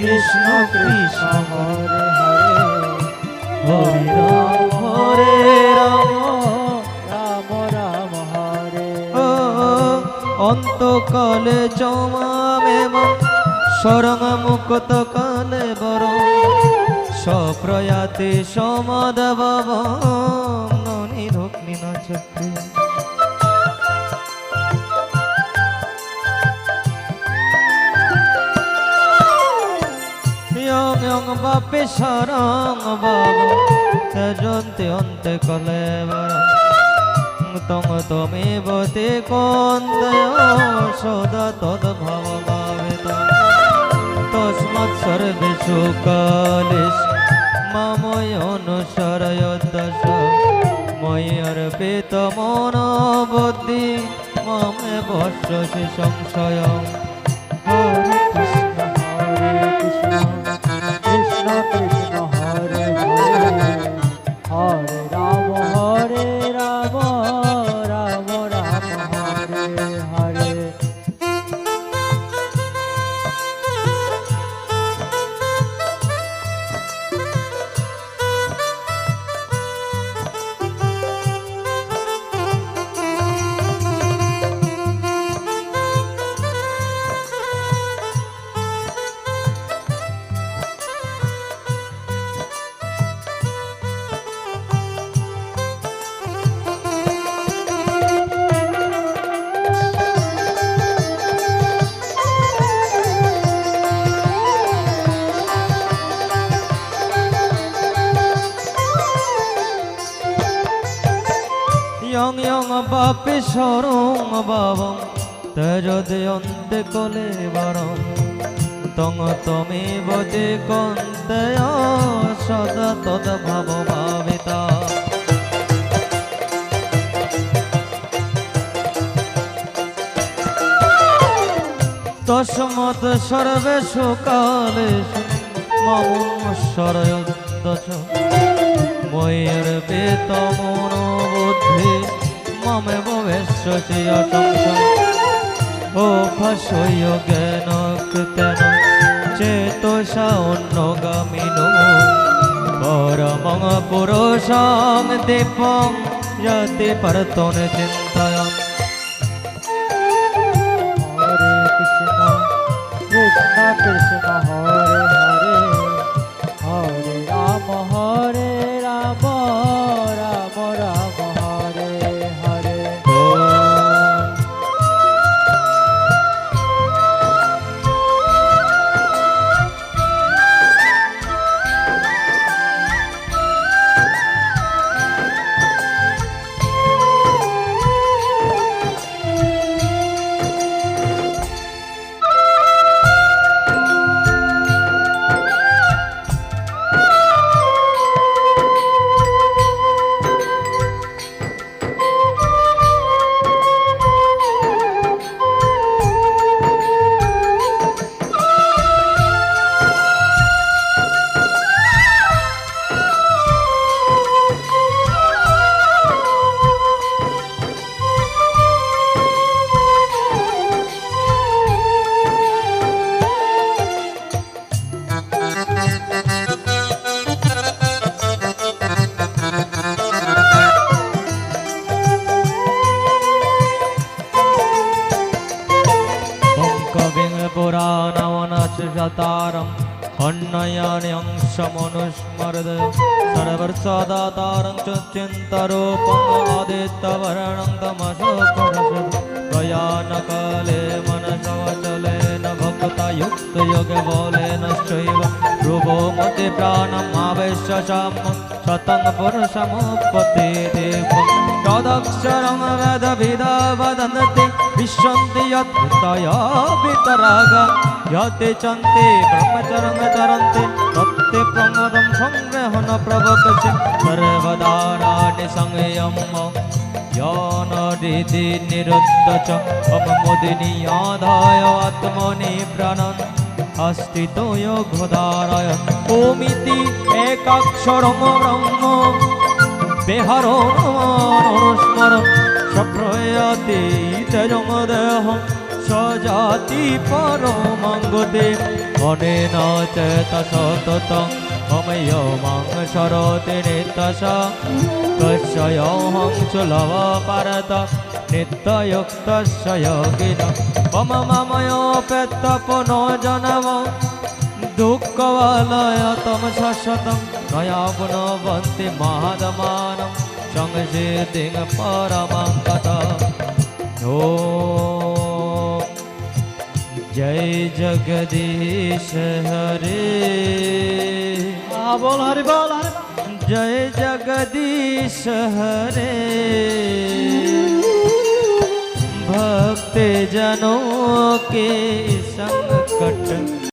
কৃষ্ণ কৃষ্ণ, হরে হরে। হরে রাম হরে রাম রাম রাম, হরে। অন্তকালে চমামেম সরং মুক্ত কালে বর সপ্রয়াতে সমাদব ননি ইয়ং ইয়ং বাপে সরং বাবু তেজন্তে অন্তে কলে তং তমেব তে কন্দয় সদা তদ্ভাব ভাবিত। তস্মাৎ সর্বেষু কালেষু মাময় অনুসরয় দশ ময়ি অর্পিত মন বুদ্ধি মমে বর্ষসি সংশয়। ইয়ং ইয়ং বাপে সরং বাবং তেজদে অন্তে কলে বরং। তং তমে বদে কন্তে সদা তদ ভাব ভাবিতা তসমত সর্বেষু কালেষু মম সরয়দশ ময়ের বেত বুদ্ধি মমে ভবেশ্বসি অসংশয় ও ভাষয় জ্ঞান কৃতেন চেতসা অন্নগামিনো। পরমং পুরুষং দীপং যতি পরতন চিন্তয়ম হরে কৃষ্ণ जगतारम् अन्नयान्यंशमनुस्मरद सर्वर्षदातारं च चिन्तरूपमादितवर्णं तमशोकरस दयानकाले मनसवचलेन भक्तयुक्तयोगबलेन चैव ध्रुवो मतिप्राणमावेश्य शतं पुरुषमुपते देवं तदक्षरं वदभिदा वदन्ति শতং পুরুষমুপতে দেবং তদক্ষরং বেদ বিদা বদন্তি বিশ্বন্তি যত্তয়া বিতরাগা यते चन्ते ब्रह्मचरं चरन्ते तत्ते प्रमदं संग्रहण प्रभकस्य सर्वदा नाट्य संयम यानदिति निरुद्ध च अपमुदिनी आधाय आत्मनि प्राणन् अस्तितो योगधाराय ओमिति एकाक्षरं ब्रह्म बेहरो अनुस्मर प्रयतीतरमदः सजाति परमङ्गदे अनेन चेतसततं ममयो मां शरति नितसा कस्ययोऽहं सुलभपरत नित्ययुक्तस्य योगिन मम ममयोपेत्तपनो जनम दुःखवलयतं शशतं मया पुनवन्ति महदमानं संसिद्धिं परमम् हो जय जगदीश हरे बोल हरे बोल हरे जय जगदीश हरे भक्त जनों के संकट